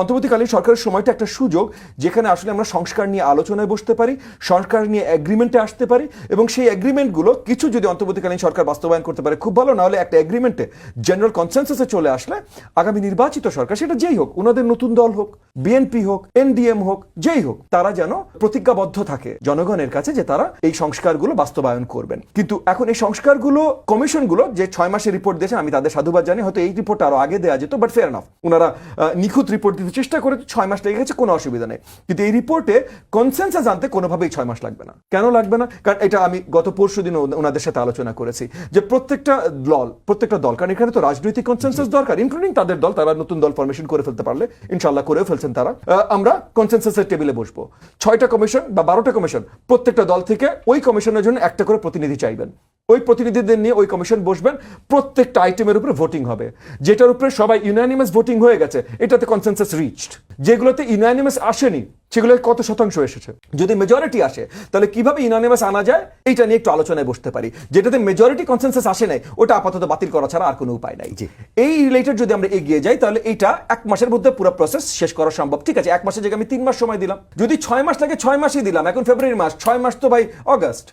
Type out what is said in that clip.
অন্তর্বর্তীকালীন সরকারের সময়টা একটা সুযোগ যেখানে আসলে আমরা সংস্কার নিয়ে আলোচনায় বসতে পারি, সংস্কার নিয়ে এগ্রিমেন্টে আসতে পারি এবং সেই এগ্রিমেন্টগুলো কিছু যদি অন্তর্বর্তীকালীন সরকার বাস্তবায়ন করতে পারে, খুব ভালো না হলে একটা এগ্রিমেন্টে জেনারেল কনসেন্সাসে চলে আসলে আগামী নির্বাচিত সরকার সেটা যেই হোক ওনাদের নতুন দল হোক বিএনপি হোক এনডিএম হোক, যেই হোক, তারা যেন প্রতিজ্ঞাবদ্ধ থাকে জনগণের কাছে যে তারা এই সংস্কারগুলো বাস্তবায়ন করবেন। কিন্তু এখন এই সংস্কারগুলো, কমিশনগুলো যে ছয় মাসের রিপোর্ট দিয়েছেন, আমি তাদের সাধুবাদ জানি, হয়তো এই রিপোর্ট আরও আগে দেওয়া যেত বাট ফেয়ার নাফ ওনারা নিখুঁত রিপোর্ট দিতে চেষ্টা করে ছয় মাস লেগে গেছে, কোনো অসুবিধা নেই। কিন্তু এই রিপোর্টে কনসেন্সাস আনতে কোনোভাবেই ছয় মাস লাগবে না। কেন লাগবে না? কারণ এটা আমি গত পরশু দিন ওনাদের সাথে আলোচনা করেছি যে প্রত্যেকটা দল প্রত্যেকটা দল, কারণ এখানে তো রাজনৈতিক কনসেন্সাস দরকার ইনক্লুডিং তাদের দল, তারা নতুন দল ফরমেশন করে ফেলতে পারলে ইনশাল্লাহ করেও ফেলছেন তারা। আমরা কনসেন্সাসের টেবিলে বসবো। ছয়টা কমিশন বা বারোটা কমিশন প্রত্যেকটা দল থেকে ওই কমিশনের জন্য একটা করে প্রতিনিধি চাইবেন। ওই প্রতিনিধিদের নিয়ে ওই কমিশন বসবেন প্রত্যেকটা আইটেমের উপরে ভোটিং হবে। যেটার উপরে সবাই ইউনানিমাস ভোটিং হয়ে গেছে এটাতে কনসেন্সাস রিচড যেগুলোতে ইউনানিমাস আসেনি সেগুলো কত শতাংশ এসেছে? যদি মেজরিটি আসে তাহলে কীভাবে ইউনানিমাস আনা যায়? এইটা নিয়ে একটু আলোচনায় বসতে পারি। যেটাতে মেজরিটি কনসেন্সাস আসে নাই ওটা আপাতত বাতিল করা ছাড়া আর কোনো উপায় নাই। এই রিলেটেড যদি আমরা এগিয়ে যাই তাহলে এইটা এক মাসের মধ্যে পুরো প্রসেস শেষ করা সম্ভব। ঠিক আছে এক মাসের জায়গায় আমি তিন মাস সময় দিলাম। যদি ছয় মাস লাগে ছয় মাসই দিলাম। এখন ফেব্রুয়ারি মাস ছয় মাস তো ভাই অগস্ট